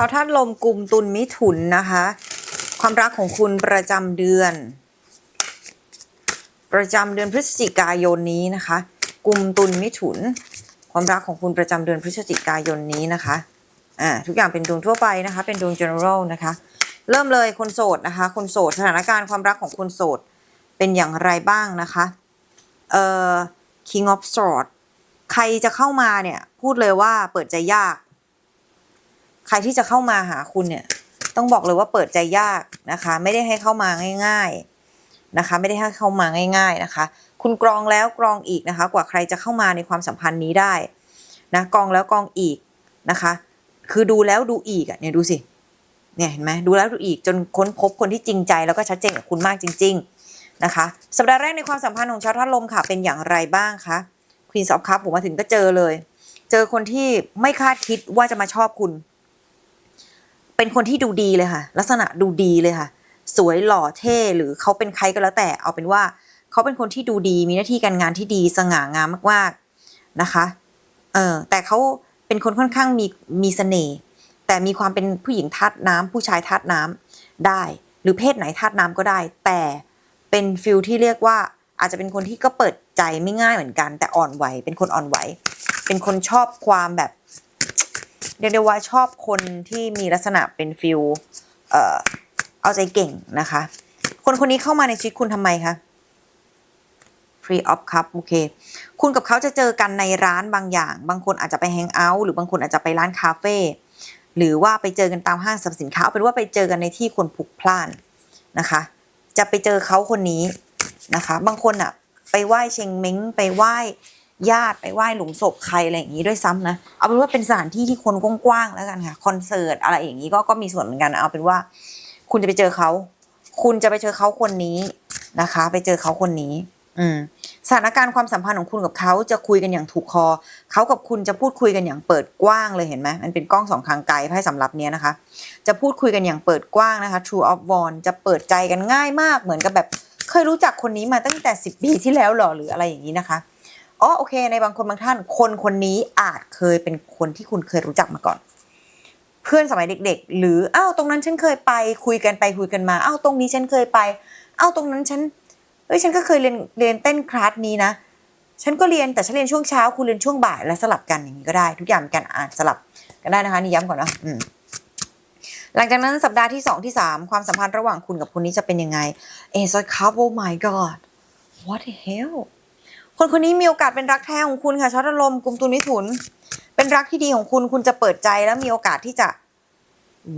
าวธาตุลมกลุ่มตุลมิถุนนะคะ ความรักของคุณประจำเดือน ประจำเดือนพฤศจิกายนนี้นะคะกลุ่มตุลมิถุน ความรักของคุณประจำเดือนพฤศจิกายนนี้นะคะอ่าทุกอย่างเป็นดวงทั่วไปนะคะ เป็นดวง general นะคะ เริ่มเลยคนโสดนะคะ คนโสดสถานการณ์ความรักของคนโสดเป็นอย่างไรบ้างนะคะเอ่อ king of swords ใครจะเข้ามาเนี่ย พูดเลยว่าเปิดใจยาก ใครที่จะเข้ามาหาคุณเนี่ย ต้องบอกเลยว่าเปิดใจยากนะคะ ไม่ได้ให้เข้ามาง่าย ๆนะคะ ไม่ได้ให้เข้ามาง่าย ๆนะคะ คุณกรองแล้วกรองอีกนะคะ กว่าใครจะเข้ามาในความสัมพันธ์นี้ได้นะกรองแล้วกรองอีกนะคะ คือดูแล้วดูอีกอะเนี่ยดูสิเนี่ยเห็นไหมดูแล้วดูอีกจนค้นพบคนที่จริงใจแล้วก็ชัดเจนกับคุณมากจริง ๆนะคะ สัปดาห์แรกในความสัมพันธ์ของชาวธาตุลมค่ะ เป็นอย่างไรบ้างคะ Queen of Cups ผมมาถึงก็เจอเลย เจอคนที่ไม่คาดคิดว่าจะมาชอบคุณ เป็นคนที่ดูดีเลยค่ะ ลักษณะดูดีเลยค่ะ สวยหล่อเท่หรือเขาเป็นใครก็แล้วแต่ เอาเป็นว่าเขาเป็นคนที่ดูดีมีหน้าที่การงานที่ดีสง่างามมากๆนะคะ เออแต่เขาเป็นคนค่อนข้างมีมีเสน่ห์แต่มีความเป็นผู้หญิงธาตุน้ำผู้ชายธาตุน้ำได้ หรือเพศไหนธาตุน้ำก็ได้ แต่เป็นฟิลที่เรียกว่าอาจจะเป็นคนที่ก็เปิดใจไม่ง่ายเหมือนกัน แต่อ่อนไหวเป็นคนอ่อนไหว เป็นคนชอบความแบบ เรียกได้ว่าชอบคนที่มีลักษณะเป็นฟิลเอ่อเอาใจเก่งนะคะ คนคนนี้เข้ามาในชีวิตคุณทำไมคะ free of cup โอเค คุณกับเขาจะเจอกันในร้านบางอย่าง บางคนอาจจะไปแฮงเอาท์หรือบางคนอาจจะไปร้านคาเฟ่หรือว่าไปเจอกันตามห้างสรรพสินค้าเป็นว่าไปเจอกันในที่คนพลุกพล่านนะคะ จะไปเจอเขาคนนี้นะคะ บางคนอะไปไหว้เชงเม้งไปไหว้ ญาติไปไหว้หลุมศพใครอะไรอย่างนี้ด้วยซ้ำนะ เอาเป็นว่าเป็นสถานที่ที่คนกว้างๆแล้วกันค่ะคอนเสิร์ตอะไรอย่างนี้ก็ก็มีส่วนเหมือนกันเอาเป็นว่า คุณจะไปเจอเขา คุณจะไปเจอเขาคนนี้นะคะ ไปเจอเขาคนนี้ อืมสถานการณ์ความสัมพันธ์ของคุณกับเขาจะคุยกันอย่างถูกคอ เขากับคุณจะพูดคุยกันอย่างเปิดกว้างเลยเห็นไหมมันเป็นกล้องสองทางไกลไพ่สำหรับเนี้ยนะคะ จะพูดคุยกันอย่างเปิดกว้างนะคะ True of w a n จะเปิดใจกันง่ายมากเหมือนกับแบบ เคยรู้จักคนนี้มาตั้งแต่ 10 ปีที่แล้วหรอหรืออะไรอย่างนี้นะคะ อ๋อโอเค ในบางคนบางท่าน คนคนนี้อาจเคยเป็นคนที่คุณเคยรู้จักมาก่อน เพื่อนสมัยเด็ก ๆ หรืออ้าวตรงนั้นฉันเคยไปคุยกันไปคุยกันมาอ้าวตรงนี้ฉันเคยไปอ้าวตรงนั้นฉันเอ้ยฉันก็เคยเรียนเรียนเต้นคลาสนี้นะฉันก็เรียนแต่ฉันเรียนช่วงเช้าคุณเรียนช่วงบ่ายแล้วสลับกันอย่างนี้ก็ได้ ทุกอย่างมีการอ่านสลับกันได้นะคะนี่ย้ำก่อนนะอืมหลังจากนั้นสัปดาห์ที่สองที่สามความสัมพันธ์ระหว่างคุณกับคนนี้จะเป็นยังไงเอซอยคัพ oh my god what the hell คนคนนี้มีโอกาสเป็นรักแท้ของคุณค่ะชอตอารมณ์กลุ่มตุนมิถุน เป็นรักที่ดีของคุณคุณจะเปิดใจแล้วมีโอกาสที่จะ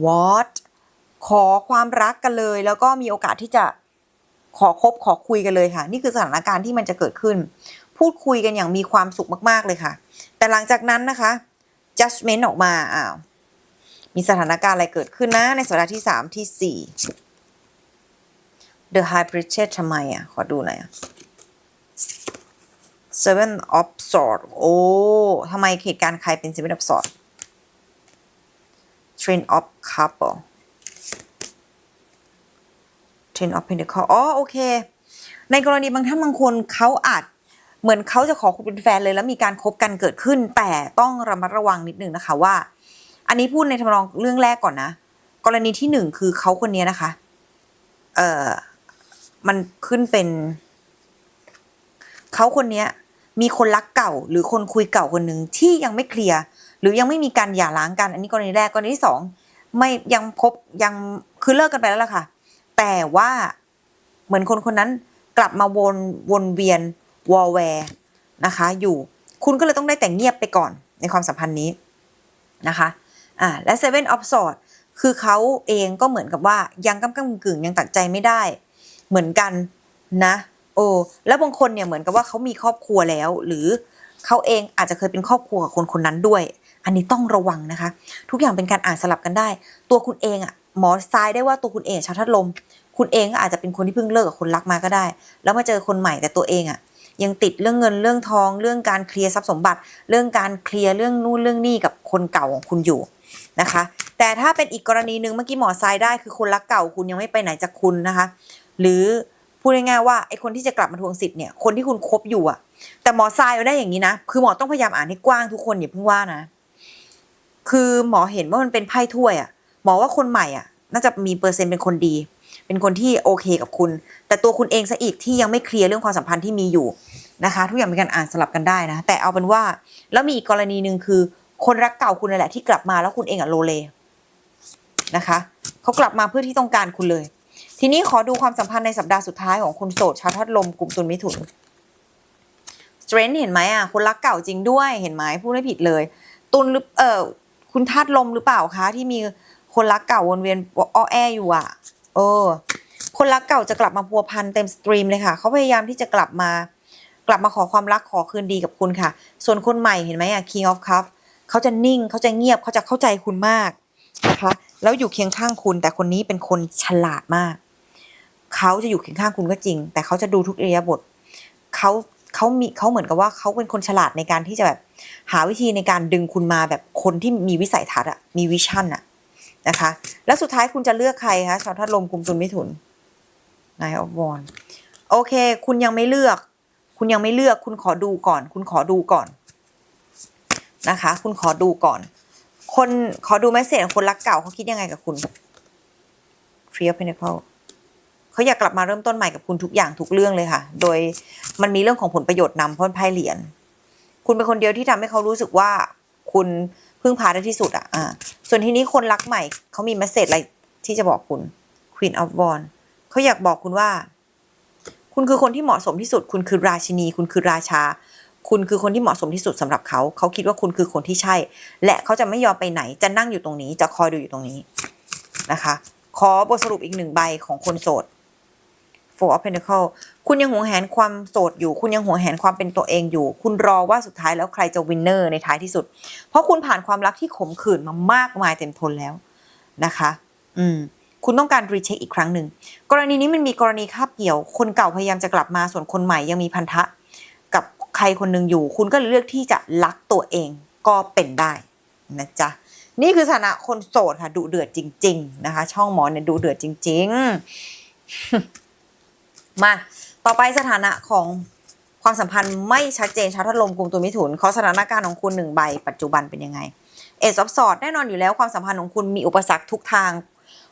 what ขอความรักกันเลย แล้วก็มีโอกาสที่จะขอคบขอคุยกันเลยค่ะ นี่คือสถานการณ์ที่มันจะเกิดขึ้น พูดคุยกันอย่างมีความสุขมาก ๆเลยค่ะ แต่หลังจากนั้นนะคะ judgment ออกมาอ้าวมีสถานการณ์อะไรเกิดขึ้นนะ ในสัปดาห์ที่สามที่สี่ The High Priestess ทำไมอะ ขอดูหน่อยอะ Seven of Swords โอ้ทำไมเหตุการณ์ใครเป็น Seven of Swords Train of Cup เหรอ Ten of Pentacles อ๋อโอเค ในกรณีบางท่านบางคนเขาอาจเหมือนเขาจะขอคุณเป็นแฟนเลยแล้วมีการคบกันเกิดขึ้น แต่ต้องระมัดระวังนิดนึงนะคะว่า อันนี้พูดในทำนองเรื่องแรกก่อนนะ กรณีที่หนึ่งคือเขาคนนี้นะคะ เอ่อ มันขึ้นเป็น เขาคนนี้ มีคนรักเก่า หรือคนคุยเก่าคนหนึ่งที่ยังไม่เคลียร์หรือยังไม่มีการหย่าร้างกัน อันนี้กรณีแรกกรณีที่สองไม่ยังพบยังคือเลิกกันไปแล้วล่ะค่ะ แต่ว่าเหมือนคนคนนั้นกลับมาวนวนเวียนวอลแวร์นะคะ อยู่คุณก็เลยต้องได้แต่งเงียบไปก่อนในความสัมพันธ์นี้นะคะอ่าและ Seven of Swords คือเขาเองก็เหมือนกับว่ายังกำกำกึ่งยังตัดใจไม่ได้ เหมือนกันนะ โอ้แล้วบางคนเนี่ยเหมือนกับว่าเขามีครอบครัวแล้ว หรือเขาเองอาจจะเคยเป็นครอบครัวกับคนคนนั้นด้วย อันนี้ต้องระวังนะคะ ทุกอย่างเป็นการอ่านสลับกันได้ ตัวคุณเองอะหมอทรายได้ว่าตัวคุณเองชาวทัดลม คุณเองก็อาจจะเป็นคนที่เพิ่งเลิกกับคนรักมาก็ได้ แล้วมาเจอคนใหม่แต่ตัวเองอะยังติดเรื่องเงินเรื่องทอง เรื่องการเคลียร์ทรัพย์สมบัติ เรื่องการเคลียร์เรื่องนู่นเรื่องนี่กับคนเก่าของคุณอยู่นะคะ แต่ถ้าเป็นอีกกรณีหนึ่งเมื่อกี้หมอทรายได้คือคนรักเก่าคุณยังไม่ไปไหนจากคุณนะคะ หรือ พูดง่ายๆว่าไอคนที่จะกลับมาทวงสิทธิ์เนี่ยคนที่คุณคบอยู่อะแต่หมอทรายเอาได้อย่างนี้นะคือหมอต้องพยายามอ่านให้กว้างทุกคนอย่าเพิ่งว่านะ คือหมอเห็นว่ามันเป็นไพ่ถ้วยอะหมอว่าคนใหม่อะน่าจะมีเปอร์เซ็นต์เป็นคนดี เป็นคนที่โอเคกับคุณ แต่ตัวคุณเองซะอีกที่ยังไม่เคลียร์เรื่องความสัมพันธ์ที่มีอยู่นะคะ ทุกอย่างเป็นการอ่านสลับกันได้นะ แต่เอาเป็นว่า แล้วมีอีกกรณีหนึ่งคือ คนรักเก่าคุณนั่นแหละที่กลับมาแล้วคุณเองอะโลเลนะคะเขากลับมาเพื่อที่ต้องการคุณเลย ทีนี้ขอดูความสัมพันธ์ในสัปดาห์สุดท้ายของคุณโสดชาวทัดลมกลุ่มตุลมิถุน strength เห็นไหมอะคนรักเก่าจริงด้วยเห็นไหมพูดไม่ผิดเลย ตุลหรือเออคุณธาตลมหรือเปล่าคะ ที่มีคนรักเก่าวนเวียนอ้อแออยู่อะ เออ คนรักเก่าจะกลับมาพัวพันเต็มสตรีมเลยค่ะเขาพยายามที่จะกลับมา กลับมาขอความรักขอคืนดีกับคุณค่ะ ส่วนคนใหม่เห็นไหมอะ King of Cup เขาจะนิ่งเขาจะเงียบเขาจะเข้าใจคุณมากนะคะแล้วอยู่เคียงข้างคุณแต่คนนี้เป็นคนฉลาดมาก เขาจะอยู่เคียงข้างคุณก็จริง แต่เขาจะดูทุกอิริยาบถเขาเขามีเขาเหมือนกับว่าเขาเป็นคนฉลาดในการที่จะแบบหาวิธีในการดึงคุณมาแบบคนที่มีวิสัยทัศน์อะมีวิชั่นอะนะคะ แล้วสุดท้ายคุณจะเลือกใครคะชาวทัดลมกลุ่มตุลมิถุนนายอวอนโอเค คุณยังไม่เลือก คุณยังไม่เลือก คุณขอดูก่อน คุณขอดูก่อนนะคะ คุณขอดูก่อน คนขอดูแมสเซจของคนรักเก่าเขาคิดยังไงกับคุณ Three of Pentacles เขาอยากกลับมาเริ่มต้นใหม่กับคุณทุกอย่างทุกเรื่องเลยค่ะ โดยมันมีเรื่องของผลประโยชน์นำพราะไพ่เหรียญคุณเป็นคนเดียวที่ทำให้เขารู้สึกว่าคุณพึ่งพาได้ที่สุดอะอ่าส่วนทีนี้คนรักใหม่เขามีเมสเซจอะไรที่จะบอกคุณ Queen of Wands เขาอยากบอกคุณว่า คุณคือคนที่เหมาะสมที่สุด คุณคือราชินี คุณคือราชา คุณคือคนที่เหมาะสมที่สุดสำหรับเขา เขาคิดว่าคุณคือคนที่ใช่ และเขาจะไม่ยอมไปไหน จะนั่งอยู่ตรงนี้ จะคอยดูอยู่ตรงนี้นะคะ ขอบทสรุปอีกหนึ่งใบของคนโสด Four of Pentacles คุณยังหวงแหนความโสดอยู่ คุณยังหวงแหนความเป็นตัวเองอยู่ คุณรอว่าสุดท้ายแล้วใครจะวินเนอร์ในท้ายที่สุด เพราะคุณผ่านความรักที่ขมขื่นมามากมายเต็มทนแล้วนะคะ อืม คุณต้องการรีเช็คอีกครั้งหนึ่ง กรณีนี้มันมีกรณีคาบเกี่ยว คนเก่าพยายามจะกลับมา ส่วนคนใหม่ยังมีพันธะ กับใครคนหนึ่งอยู่ คุณก็เลือกที่จะรักตัวเองก็เป็นได้นะจ๊ะนี่คือสถานะคนโสดค่ะดุเดือดจริง ๆ นะคะ ช่องหมอเนี่ยดุเดือดจริง ๆ มา ต่อไปสถานะของความสัมพันธ์ไม่ชัดเจนชาวทัดลมกลุ่มตัวมิถุนขอสถานการณ์ของคุณหนึ่งใบ ปัจจุบันเป็นยังไงเอซอฟสอดแน่นอนอยู่แล้วความสัมพันธ์ของคุณมีอุปสรรคทุกทาง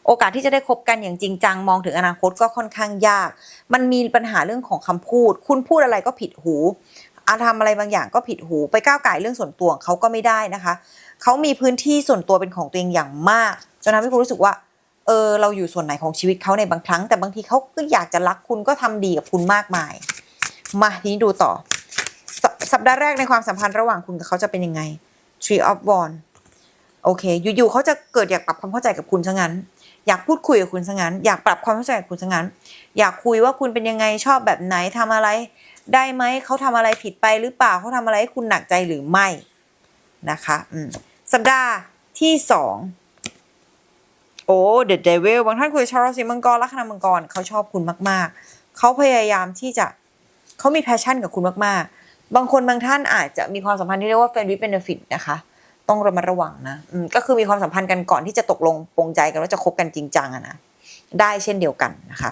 โอกาสที่จะได้คบกันอย่างจริงจังมองถึงอนาคตก็ค่อนข้างยาก มันมีปัญหาเรื่องของคำพูด คุณพูดอะไรก็ผิดหูอาทำอะไรบางอย่างก็ผิดหูไปก้าวไก่เรื่องส่วนตัวเขาก็ไม่ได้นะคะ เขามีพื้นที่ส่วนตัวเป็นของตัวเองอย่างมากจนทำให้คุณรู้สึกว่า ออเราอยู่ส่วนไหนของชีวิตเขาในบางครั้ง แต่บางทีเขาก็อยากจะรักคุณก็ทำดีกับคุณมากมาย มาทีนี้ดูต่อสสัปดาห์แรกในความสัมพันธ์ระหว่างคุณกับเขาจะเป็นยังไง Tree of Wands โอเค อยู่ๆเขาจะเกิดอยากปรับความเข้าใจกับคุณซะงั้น อยากพูดคุยกับคุณซะงั้น อยากปรับความเข้าใจกับคุณซะงั้น อยากคุยว่าคุณเป็นยังไงชอบแบบไหนทำอะไร ได้ไหมเขาทำอะไรผิดไปหรือเปล่าเขาทำอะไรให้คุณหนักใจหรือไม่นะคะ อืมสัปดาห์ที่สอง โอ้เดอะเดวิลบางท่านคุยชาวราศีมังกรลัคนามังกรเขาชอบคุณมาก ๆ เขาพยายามที่จะเขามีแพชชั่นกับคุณมาก ๆ บางคนบางท่านอาจจะมีความสัมพันธ์ที่เรียกว่า friend with benefit นะคะ ต้องระมัดระวังนะก็คือมีความสัมพันธ์กันก่อนที่จะตกลงปรงใจกันว่าจะคบกันจริงจังนะได้เช่นเดียวกันนะคะ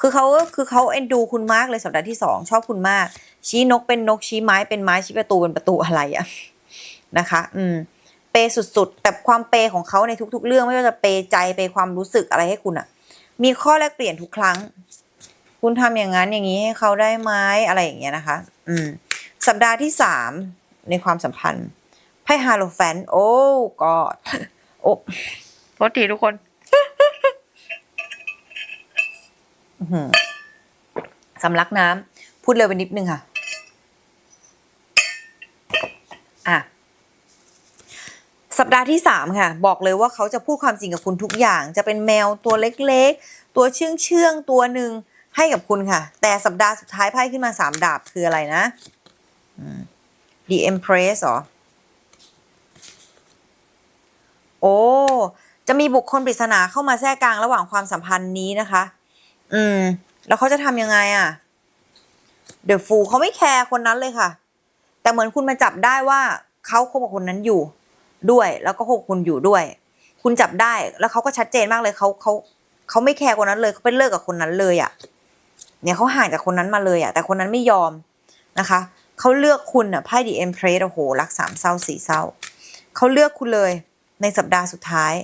คือเขาคือเขาเอ็นดูคุณมากเลยสัปดาห์ที่สองชอบคุณมาก ชี้นกเป็นนกชี้ไม้เป็นไม้ชี้ประตูเป็นประตูอะไรอะนะคะ อืม เปย์สุดๆ แต่ความเปย์ของเขาในทุก ๆ เรื่องไม่ว่าจะเปย์ใจเปย์ความรู้สึกอะไรให้คุณอะมีข้อแลกเปลี่ยนทุกครั้ง คุณทำอย่างนั้นอย่างนี้ให้เขาได้ไหมอะไรอย่างเงี้ยนะคะ อืม สัปดาห์ที่สามในความสัมพันธ์ไพ่ฮาโลแฟน โอ้กอดโอ้โทษทีทุกคนอื้อหือสำลักน้ำพูดเร็วไปนิดนึงค่ะ อะ สัปดาห์ที่สามค่ะ บอกเลยว่าเขาจะพูดความจริงกับคุณทุกอย่าง จะเป็นแมวตัวเล็กๆ ตัวเชื่องเชื่องๆตัวหนึ่งให้กับคุณค่ะ แต่สัปดาห์สุดท้ายไพ่ขึ้นมาสามดาบคืออะไรนะ The Empress หรอ โอ้ จะมีบุคคลปริศนาเข้ามาแทรกกลางระหว่างความสัมพันธ์นี้นะคะ อืม แล้วเขาจะทำยังไงอะ่ะเดอะฟูเขาไม่แคร์คนนั้นเลยค่ะ แต่เหมือนคุณมาจับได้ว่าเขาคบกับคนนั้นอยู่ ด้วย แล้วก็คบกับคุณอยู่ด้วย คุณจับได้แล้วเขาก็ชัดเจนมากเลยเขาเขาเขาไม่แคร์คนนั้นเลยเขาไปเลิกกับคนนั้นเลยอะ่ะ เนี่ยเขาห่างจากคนนั้นมาเลยอะ่ะ แต่คนนั้นไม่ยอมนะคะเขาเลือกคุณอะไพ่ดีเอ็มเพรสโอ้โหรักสามเศร้าสี่เศร้าเขาเลือกคุณเลยในสัปดาห์สุดท้าย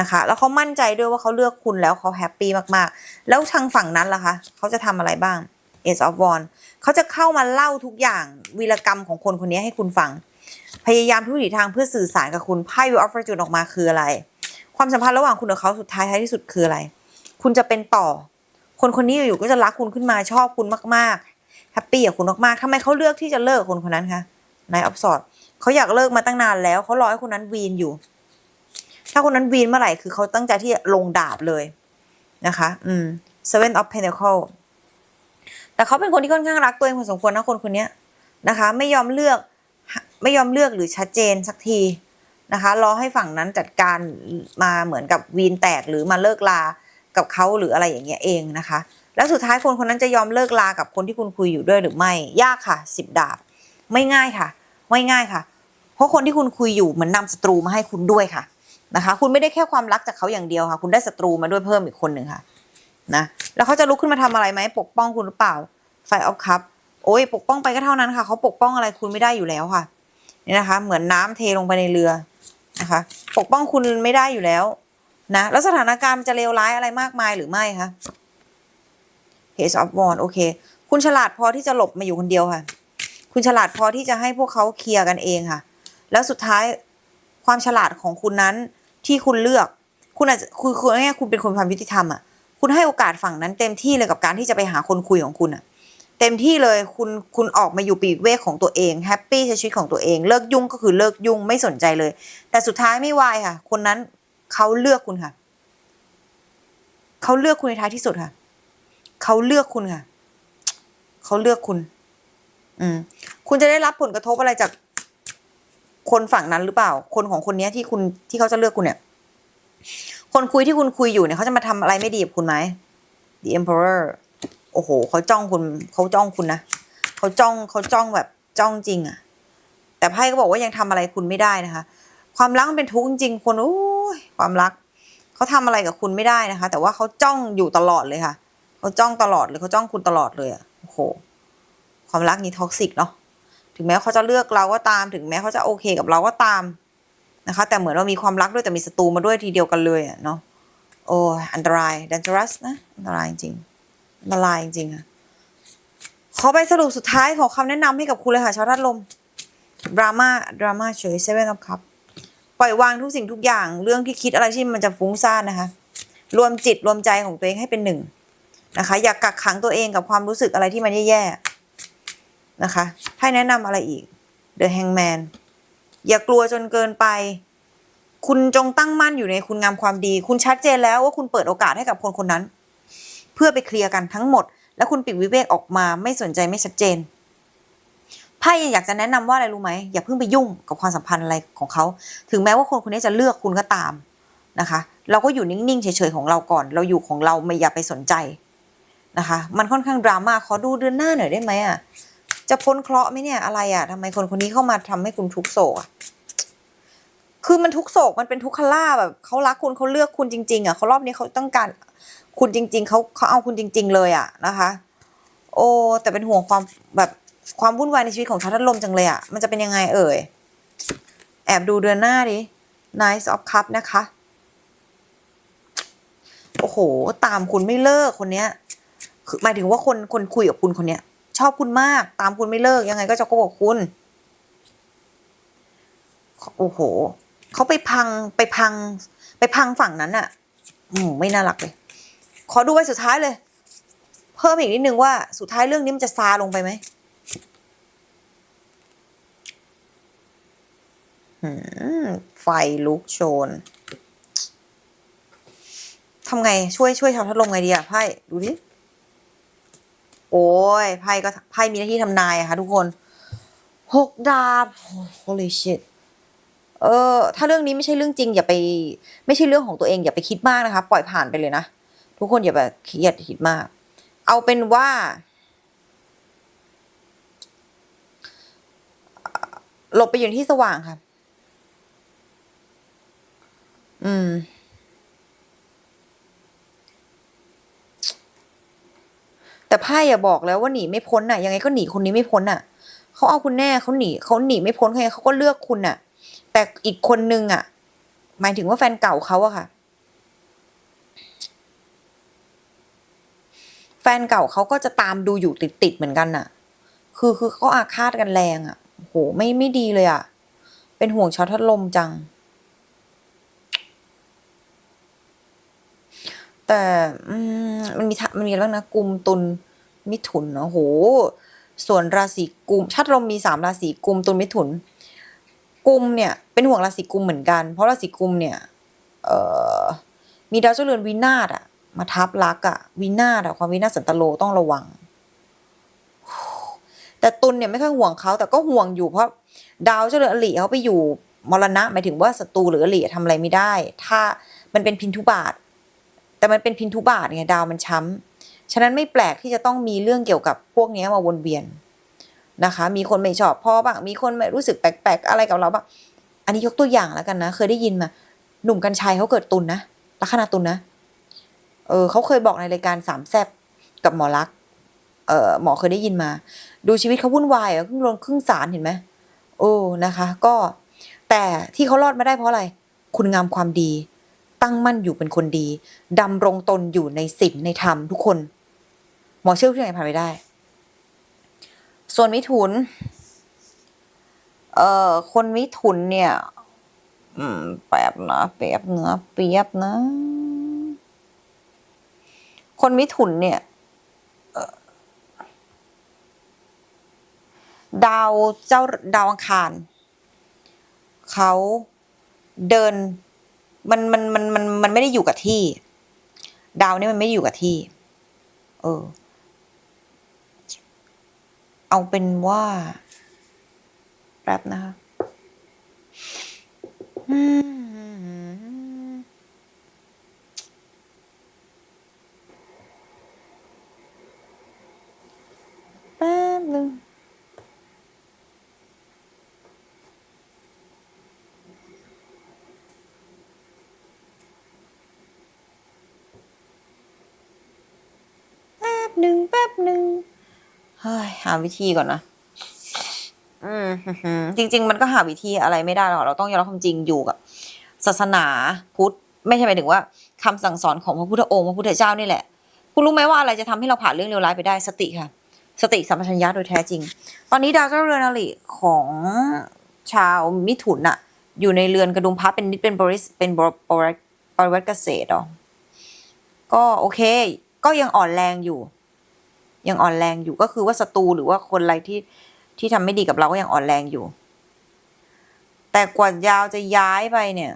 นะคะ แล้วเขามั่นใจด้วยว่าเขาเลือกคุณแล้วเขาแฮปปี้มากๆ แล้วทางฝั่งนั้นล่ะคะเขาจะทำอะไรบ้าง Ace of w a n d เขาจะเข้ามาเล่าทุกอย่างวีรกรรมของคนคนนี้ให้คุณฟัง พยายามทุกวิถีทางเพื่อสื่อสารกับคุณไพ่ Wheel of Fortune ออกมาคืออะไร ความสัมพันธ์ระหว่างคุณกับเขาสุดท้ายท้ายที่สุดคืออะไร คุณจะเป็นต่อ คนคนนี้อยู่ๆก็จะรักคุณขึ้นมาชอบคุณมากๆแฮปปี้กับคุณมากๆทำไมเขาเลือกที่จะเลิกคนคนนั้นคะนายออฟสอดเขาอยากเลิกมาตั้งนานแล้วเขารอให้คนนั้นวีนอยู่ ถ้าคนนั้นวีนเมื่อไหร่คือเขาตั้งใจที่จะลงดาบเลยนะคะ อืม Seven of Pentacle แต่เขาเป็นคนที่ค่อนข้างรักตัวเองพอสมควรนะคนคนนี้นะคะ ไม่ยอมเลือก ไม่ยอมเลือกหรือชัดเจนสักทีนะคะรอให้ฝั่งนั้นจัดการมาเหมือนกับวีนแตกหรือมาเลิกลากับเขาหรืออะไรอย่างเงี้ยเองนะคะ แล้วสุดท้ายคนคนนั้นจะยอมเลิกลากับคนที่คุณคุยอยู่ด้วยหรือไม่ ยากค่ะสิบดาบ ไม่ง่ายค่ะ ไม่ง่ายค่ะ เพราะคนที่คุณคุยอยู่เหมือนนำศัตรูมาให้คุณด้วยค่ะนะคะ คุณไม่ได้แค่ความรักจากเขาอย่างเดียวค่ะ คุณได้ศัตรูมาด้วยเพิ่มอีกคนหนึ่งค่ะนะแล้วเขาจะลุกขึ้นมาทำอะไรไหมปกป้องคุณหรือเปล่าไฟออฟคัพโอ้ยปกป้องไปก็เท่านั้นค่ะเขาปกป้องอะไรคุณไม่ได้อยู่แล้วค่ะ นี่นะคะ เหมือนน้ำเทลงไปในเรือนะคะ ปกป้องคุณไม่ได้อยู่แล้วนะแล้วสถานการณ์มันจะเลวร้ายอะไรมากมายหรือไม่คะ Page of Wands โอเค คุณฉลาดพอที่จะหลบมาอยู่คนเดียวค่ะ คุณฉลาดพอที่จะให้พวกเขาเคลียร์กันเองค่ะ แล้วสุดท้ายความฉลาดของคุณนั้นที่คุณเลือก คุณอาจจะคือคือง่ยคุณเป็นคนความยุติธรรมอะ คุณให้โอกาสฝั่งนั้นเต็มที่เลยกับการที่จะไปหาคนคุยของคุณอะ เต็มที่เลยคุณคุณออกมาอยู่ปีกเวกของตัวเองแฮปปี้ใช้ชีวิตของตัวเองเลิกยุ่งก็คือเลิกยุ่งไม่สนใจเลย แต่สุดท้ายไม่วายค่ะ คนนั้นเขาเลือกคุณค่ะ เขาเลือกคุณในท้ายที่สุดค่ะ เขาเลือกคุณค่ะ เขาเลือกคุณ อืม คุณจะได้รับผลกระทบอะไรจาก คนฝั่งนั้นหรือเปล่า คนของคนนี้ที่คุณที่เขาจะเลือกคุณเนี่ย คนคุยที่คุณคุยอยู่เนี่ยเขาจะมาทำอะไรไม่ดีกับคุณไหม The Emperor โอ้โหเขาจ้องคุณเขาจ้องคุณนะเขาจ้องเขาจ้องแบบจ้องจริงอะแต่ไพ่ก็บอกว่ายังทำอะไรคุณไม่ได้นะคะ ความรักมันเป็นทุกข์จริงคนโอ้ยความรักเขาทำอะไรกับคุณไม่ได้นะคะ แต่ว่าเขาจ้องอยู่ตลอดเลยค่ะเขาจ้องตลอดเลยเขาจ้องคุณตลอดเลยอะโอ้โห ความรักนี้ท็อกซิกเนาะถึงแม้เขาจะเลือกเราก็ตามถึงแม้เขาจะโอเคกับเราก็ตามนะคะ แต่เหมือนเรามีความรักด้วยแต่มีศัตรูมาด้วยทีเดียวกันเลยอะเนาะโอ้ยอันตราย dangerous นะอันตรายจริง ๆอันตรายจริงๆอะขอไปสรุปสุดท้ายของคำแนะนำให้กับคุณเลยค่ะชาวธาตุลมดราม่าดราม่าเฉย seven of cup ปล่อยวางทุกสิ่งทุกอย่างเรื่องที่คิดอะไรที่มันจะฟุ้งซ่านนะคะ รวมจิตรวมใจของตัวเองให้เป็นหนึ่งนะคะ อย่ากกักขังตัวเองกับความรู้สึกอะไรที่มันแย่ๆนะคะให้แนะนำอะไรอีก The Hangman อย่ากลัวจนเกินไป คุณจงตั้งมั่นอยู่ในคุณงามความดี คุณชัดเจนแล้วว่าคุณเปิดโอกาสให้กับคนคนนั้น เพื่อไปเคลียร์กันทั้งหมด แล้วคุณปิดวิเวกออกมาไม่สนใจไม่ชัดเจนไพ่อยากจะแนะนำว่าอะไรรู้ไหมอย่าเพิ่งไปยุ่งกับความสัมพันธ์อะไรของเขา ถึงแม้ว่าคนคนนี้จะเลือกคุณก็ตามนะคะ เราก็อยู่นิ่งๆเฉยๆของเราก่อน เราอยู่ของเราไม่อย่าไปสนใจนะคะ มันค่อนข้างดราม่าขอดูเดือนหน้าหน่อยได้ไหมอะจะพ้นเคราะห์ไหมเนี่ยอะไรอะทำไมคนคนนี้เข้ามาทำให้คุณทุกโศกอะคือมันทุกโศกมันเป็นทุกขลาแบบเขารักคุณเขาเลือกคุณจริงๆอะเขารอบนี้เขาต้องการ คุณจริง ๆเขาเขาเอาคุณจริง ๆ เลยอะนะคะ โอ้แต่เป็นห่วงความแบบความวุ่นวายในชีวิตของชาวทัดลมจังเลยอะมันจะเป็นยังไงเอ่ย แอบดูเดือนหน้าดิ Nice of Cup นะคะ โอ้โห ตามคุณไม่เลิกคนเนี้ยคือหมายถึงว่าคนคนคุยกับคุณคนเนี้ย ชอบคุณมาก ตามคุณไม่เลิกยังไงก็จะโกหกคุณ โอ้โหเขาไปพังไปพัง ไปพังฝั่งนั้นอะอืมไม่น่ารักเลย ขอดูไว้สุดท้ายเลย เพิ่มอีกนิดนึงว่าสุดท้ายเรื่องนี้มันจะซาลงไปไหมไฟลุกโชนทำไงช่วยช่วยชาวทัดลมไงดีอะไพ่ดูดิโอ้ยไพ่ก็ไพ่มีหน้าที่ทำนายอะค่ะทุกคนหกดาบ holy shit เออถ้าเรื่องนี้ไม่ใช่เรื่องจริงอย่าไป ไม่ใช่เรื่องของตัวเองอย่าไปคิดมากนะคะ ปล่อยผ่านไปเลยนะ ทุกคนอย่าไปเครียดคิดมาก เอาเป็นว่า หลบไปอยู่ที่สว่างค่ะ อืม แต่ไพ่อย่าบอกแล้วว่าหนีไม่พ้นน่ะ ยังไงก็หนีคนนี้ไม่พ้นน่ะเขาเอาคุณแน่เขาหนีเขาหนีไม่พ้นใครเขาก็เลือกคุณน่ะ แต่อีกคนนึงอะ หมายถึงว่าแฟนเก่าเขาอะค่ะ แฟนเก่าเขาก็จะตามดูอยู่ติดๆเหมือนกันน่ะ คือคือเขาอาฆาตกันแรงอะ โหไม่ไม่ดีเลยอะ เป็นห่วงชาวทัดลมจัง แต่มันมีมันมีอะไรบ้างนะกุมตุลมิถุนเนาะโห ส่วนราศีกุมชาติลมมีสามราศีกุมตุลมิถุน กุมเนี่ย เป็นห่วงราศีกุมเหมือนกัน เพราะราศีกุมเนี่ย เอ่อ มีดาวเจ้าเรือนวินาศอะ มาทับลักอะวินาศอะความวินาศสันตโลต้องระวัง แต่ตุลเนี่ยไม่ค่อยห่วงเขาแต่ก็ห่วงอยู่เพราะดาวเจ้าเรือนอลิเขาไปอยู่มรณะหมายถึงว่าศัตรูหรืออลิทำอะไรไม่ได้ ถ้ามันเป็นพินทุบาท แต่มันเป็นพินทุบาทไงดาวมันช้ำฉะนั้นไม่แปลกที่จะต้องมีเรื่องเกี่ยวกับพวกนี้มาวนเวียนนะคะ มีคนไม่ชอบพ่อบ้าง มีคนไม่รู้สึกแปลกๆอะไรกับเราบ้าง อันนี้ยกตัวอย่างแล้วกันนะ เคยได้ยินมา หนุ่มกัญชัยเขาเกิดตุลนะลัคนาตุลนะ เออเขาเคยบอกในรายการสามแซบกับหมอลัก เออหมอเคยได้ยินมา ดูชีวิตเขาวุ่นวายอะครึ่งลงครึ่งสารเห็นไหมโอ้นะคะ ก็แต่ที่เขารอดมาได้เพราะอะไร คุณงามความดี ตั้งมั่นอยู่เป็นคนดีดำรงตนอยู่ในศีลในธรรมทุกคน หมอเชื่อที่ไหนผ่านไปได้ ส่วนมิถุน เอ่อคนมิถุนเนี่ย อืม แป๊บนะแป๊บเนื้อเปียบนะ คนมิถุนเนี่ยดาวเจ้าดาวอังคารเขาเดินมันมันมันมันมันไม่ได้อยู่กับที่ ดาวนี่มันไม่ได้อยู่กับที่ เออ เอาเป็นว่าแป๊บนะคะ อืมแป๊บห นึ่งแป๊บหนึ่งแป๊บหนึ่งเฮ้ยหาวิธีก่อนนะอืมจริง ๆ มันก็หาวิธีอะไรไม่ได้หรอกเราต้องยอมรับความจริงอยู่กับ ศาสนาพุทธไม่ใช่หมายถึงว่าคำสั่งสอนของพระพุทธองค์พระพุทธเจ้านี่แหละ คุณรู้ไหมว่าอะไรจะทำให้เราผ่านเรื่องเลวร้ายไปได้สติค่ะ สติสัมปชัญญะโดยแท้จริง ตอนนี้ดาวเจ้าเรือนอริของชาวมิถุนอะอยู่ในเรือนกระดุมพระเป็นนิดเป็นบริสเป็นบริบริบริวัตเกษตรหรอก็โอเค ก็ยังอ่อนแรงอยู่ ยังอ่อนแรงอยู่ก็คือว่าศัตรูหรือว่าคนอะไรที่ที่ทำไม่ดีกับเราก็ยังอ่อนแรงอยู่ แต่กว่ายาวจะย้ายไปเนี่ย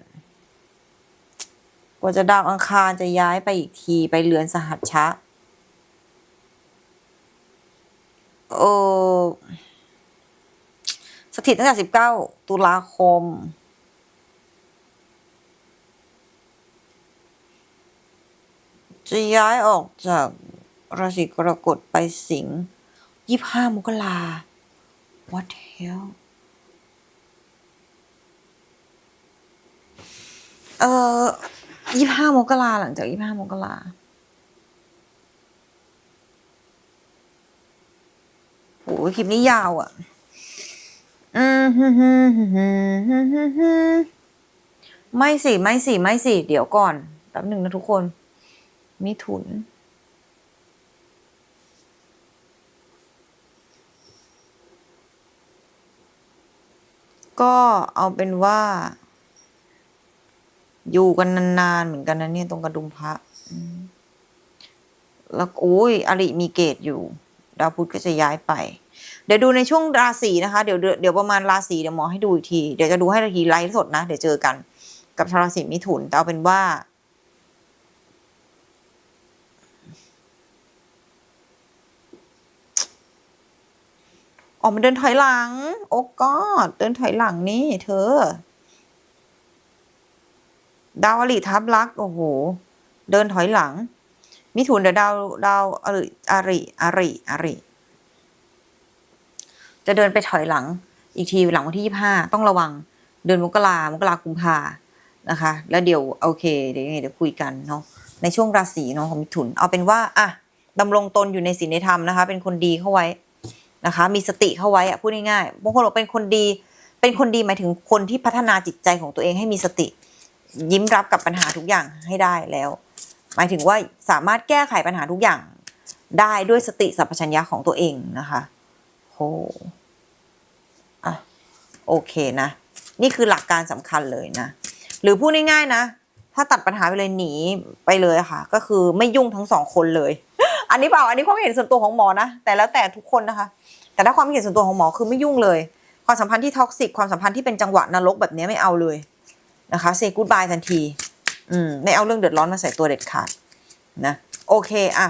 กว่าจะดาวอังคารจะย้ายไปอีกทีไปเรือนสหัชชะ เออสถิตตั้งแต่สิบเก้าตุลาคม จะย้ายออกจากราศีกรกฎไปสิงห์ยี่ห้ามกรา what the hell เอ่อยี่ห้ามกราหลังจากยี่ห้ามกราโอ้ย คลิปนี้ยาวอะไม่สิ ไม่สิ ไม่สิ เดี๋ยวก่อนแป๊บหนึ่งนะทุกคน มิถุน ก็เอาเป็นว่า อยู่กันนานๆ เหมือนกันนะเนี่ยตรงกระดุมพระแล้วโอ้ยอริมีเกตอยู่ ดาวพุธก็จะย้ายไป เดี๋ยวดูในช่วงราศีนะคะ เดี๋ยวเดี๋ยวประมาณราศีเดี๋ยวหมอให้ดูอีกที เดี๋ยวจะดูให้ทีไลฟ์สดนะ เดี๋ยวเจอกันกับชาวราศีมิถุน แต่เอาเป็นว่า ออกมาเดินถอยหลัง โอ้ก็เดินถอยหลังนี่เธอ ดาวอริทับลักโอ้โห เดินถอยหลัง มิถุนเดี๋ยวดาวดาวอริอริอริอริ จะเดินไปถอยหลังอีกทีหลังวันที่ยี่ห้าต้องระวัง เดือนมกรามกรากุมภานะคะ แล้วเดี๋ยวโอเคเดี๋ยวยังไงเดี๋ยวคุยกันเนาะในช่วงราศีเนาะของมิถุน เอาเป็นว่าอะดำรงตนอยู่ในศีลในธรรมนะคะ เป็นคนดีเข้าไว้นะคะ มีสติเข้าไว้อะพูดง่ายๆบางคนบอกเป็นคนดี เป็นคนดีหมายถึงคนที่พัฒนาจิตใจของตัวเองให้มีสติ ยิ้มรับกับปัญหาทุกอย่างให้ได้แล้ว หมายถึงว่าสามารถแก้ไขปัญหาทุกอย่างได้ด้วยสติสัมปชัญญะของตัวเองนะคะโหอะ โอเคนะ นี่คือหลักการสำคัญเลยนะ หรือพูดง่ายๆนะ ถ้าตัดปัญหาไปเลยหนีไปเลยค่ะ ก็คือไม่ยุ่งทั้งสองคนเลย อันนี้เปล่า อันนี้ความเห็นส่วนตัวของหมอนะ แต่แล้วแต่ทุกคนนะคะ แต่ถ้าความเห็นส่วนตัวของหมอคือไม่ยุ่งเลย ความสัมพันธ์ที่ท็อกซิก ความสัมพันธ์ที่เป็นจังหวะนรกแบบนี้ไม่เอาเลยนะคะเซกูดบายทันที อืม ไม่เอาเรื่องเดือดร้อนมาใส่ตัวเด็ดขาดนะ โอเคอะ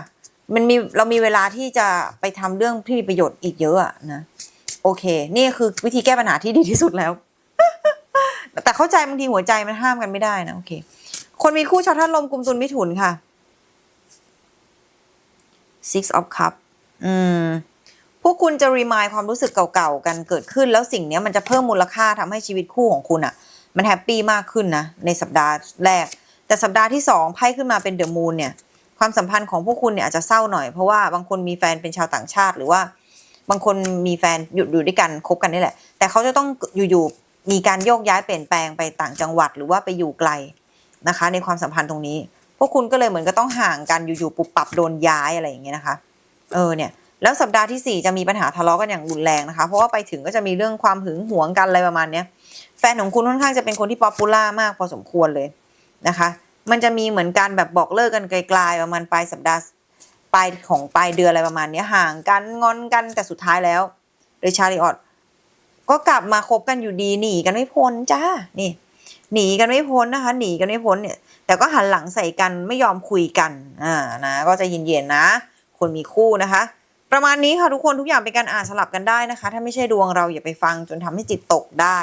มันมีเรามีเวลาที่จะไปทำเรื่องที่มีประโยชน์อีกเยอะอะนะ โอเค นี่คือวิธีแก้ปัญหาที่ดีที่สุดแล้ว แต่เข้าใจบางทีหัวใจมันห้ามกันไม่ได้นะโอเค คนมีคู่ชาวท่านลมกุมตุลมิถุนค่ะ six of cup อืมพวกคุณจะรีมายความรู้สึกเก่าๆกันเกิดขึ้น แล้วสิ่งนี้มันจะเพิ่มมูลค่าทำให้ชีวิตคู่ของคุณอะ่ะ มันแฮปปี้มากขึ้นนะ ในสัปดาห์แรก แต่สัปดาห์ที่สองไพ่ขึ้นมาเป็นเดอะมูนเนี่ย ความสัมพันธ์ของพวกคุณเนี่ยอาจจะเศร้าหน่อยเพราะว่าบางคนมีแฟนเป็นชาวต่างชาติหรือว่า บางคนมีแฟนอยู่อยู่ด้วยกันคบกันนี่แหละ แต่เขาจะต้องอยู่ๆมีการโยกย้ายเปลี่ยนแปลงไปต่างจังหวัดหรือว่าไปอยู่ไกลนะคะ ในความสัมพันธ์ตรงนี้ พวกคุณก็เลยเหมือนก็ต้องห่างกันอยู่ๆปุบปับโดนย้ายอะไรอย่างเงี้ยนะคะ เออเนี่ยแล้วสัปดาห์ที่สี่จะมีปัญหาทะเลาะกันอย่างรุนแรงนะคะ เพราะว่าไปถึงก็จะมีเรื่องความหึงหวงกันอะไรประมาณเนี้ยแฟนของคุณค่อนข้างจะเป็นคนที่ป๊อปปูล่ามากพอสมควรเลยนะคะ มันจะมีเหมือนการแบบบอกเลิกกันไกลๆประมาณปลายสัปดาห์ ลายของปลายเดือนอะไรประมาณนี้ห่างกันงอนกันแต่สุดท้ายแล้วโดยชาลิออตก็กลับมาคบกันอยู่ดีหนีกันไม่พ้นจ้านี่ หนีกันไม่พ้นนะคะ หนีกันไม่พ้นเนี่ย แต่ก็หันหลังใส่กันไม่ยอมคุยกันอ่านะก็จะเย็นๆนะ คนมีคู่นะคะ ประมาณนี้ค่ะทุกคนทุกอย่างเป็นการอ่านสลับกันได้นะคะ ถ้าไม่ใช่ดวงเราอย่าไปฟังจนทำให้จิตตกได้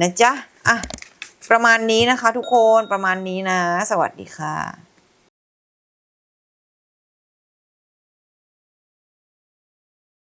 นะจ๊ะอะประมาณนี้นะคะ ทุกคนประมาณนี้นะ สวัสดีค่ะ